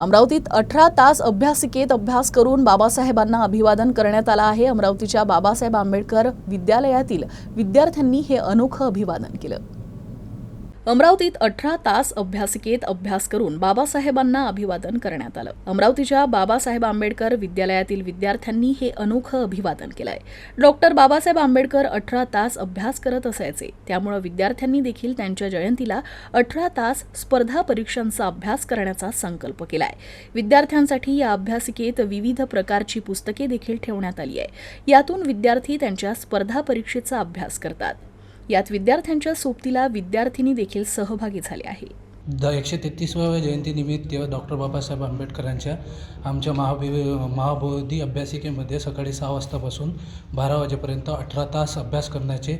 अमरावतीत अठरा तास अभ्यासिकेत अभ्यास करून बाबासाहेबांना अभिवादन करण्यात आलं आहे. अमरावतीच्या बाबासाहेब आंबेडकर विद्यालयातील विद्यार्थ्यांनी हे अनोखं अभिवादन केलं. अमरावतीत अठरा तास अभ्यासिकेत अभ्यास करून बाबासाहेबांना अभिवादन करण्यात आलं. अमरावतीच्या बाबासाहेब आंबेडकर विद्यालयातील विद्यार्थ्यांनी हे अनोखं अभिवादन केलंय. डॉक्टर बाबासाहेब आंबेडकर अठरा तास अभ्यास करत असायचे. त्यामुळे विद्यार्थ्यांनी देखील त्यांच्या जयंतीला अठरा तास स्पर्धा परीक्षांचा अभ्यास करण्याचा संकल्प केलाय. विद्यार्थ्यांसाठी या अभ्यासिकेत विविध प्रकारची पुस्तके देखील ठेवण्यात आली आहे. यातून विद्यार्थी त्यांच्या स्पर्धा परीक्षेचा अभ्यास करतात. यात विद्यार्थ्यांच्या सोबतीला विद्यार्थिनी देखील सहभागी झाले आहे. द एकशे तेहतीसव्या जयंतीनिमित्त डॉक्टर बाबासाहेब आंबेडकरांच्या आमच्या महाभि महाबोधी अभ्यासिकेमध्ये सकाळी सहा वाजतापासून बारा वाजेपर्यंत अठरा तास अभ्यास करण्याचे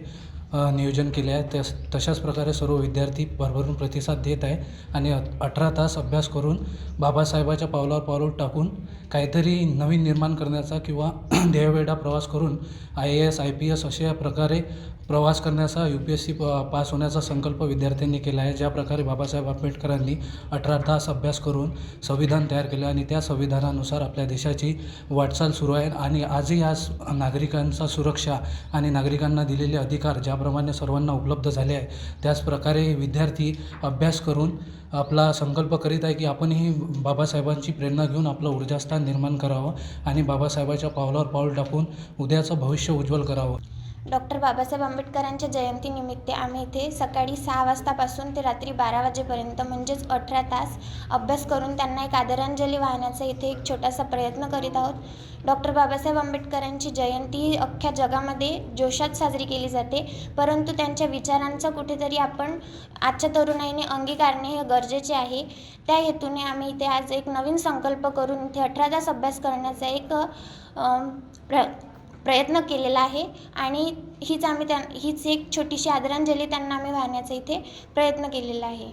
नियोजन केले आहे. तस तशाच प्रकारे सर्व विद्यार्थी भरभरून प्रतिसाद देत आहे आणि अठरा तास अभ्यास करून बाबासाहेबाच्या पावलावर पावलावर टाकून काहीतरी नवीन निर्माण करण्याचा किंवा ध्येयवेढा प्रवास करून I A S I P S अशा प्रकारे प्रवास करण्याचा U P S C pass होण्याचा संकल्प विद्यार्थ्यांनी केला आहे. ज्या प्रकारे बाबासाहेब आंबेडकरांनी अठरा तास अभ्यास करून संविधान तयार केलं आणि त्या संविधानानुसार आपल्या देशाची वाटचाल सुरू आहे आणि आजही आज नागरिकांचा सुरक्षा आणि नागरिकांना दिलेले अधिकार ज्याप्रमाणे सर्वांना उपलब्ध झाले आहे त्याचप्रकारे विद्यार्थी अभ्यास करून आपला संकल्प करीत आहे की आपणही बाबासाहेबांची प्रेरणा घेऊन आपलं ऊर्जास्थान निर्माण करावं आणि बाबासाहेबाच्या पावलावर पाऊल टाकून उद्याचं भविष्य उज्ज्वल करावं. डॉक्टर बाबासाहेब आंबेडकरांच्या जयंतीनिमित्त आम्ही इथे सकाळी सहा वाजतापासून ते रात्री बारा वाजेपर्यंत म्हणजेच अठरा तास अभ्यास करून त्यांना एक आदरांजली वाहण्याचा इथे एक छोटासा प्रयत्न करीत आहोत. डॉक्टर बाबासाहेब आंबेडकरांची जयंती ही अख्ख्या जगामध्ये जोशात साजरी केली जाते. परंतु त्यांच्या विचारांचा कुठेतरी आपण आजच्या तरुणाईने अंगीकारणे हे गरजेचे आहे. त्या हेतूने आम्ही इथे आज एक नवीन संकल्प करून इथे अठरा तास अभ्यास करण्याचा एक प्र प्रयत्न केलेला आहे. आणि हीच आम्ही त्या हीच एक छोटीशी आदरांजली त्यांना आम्ही वाहण्याचा इथे प्रयत्न केलेला आहे.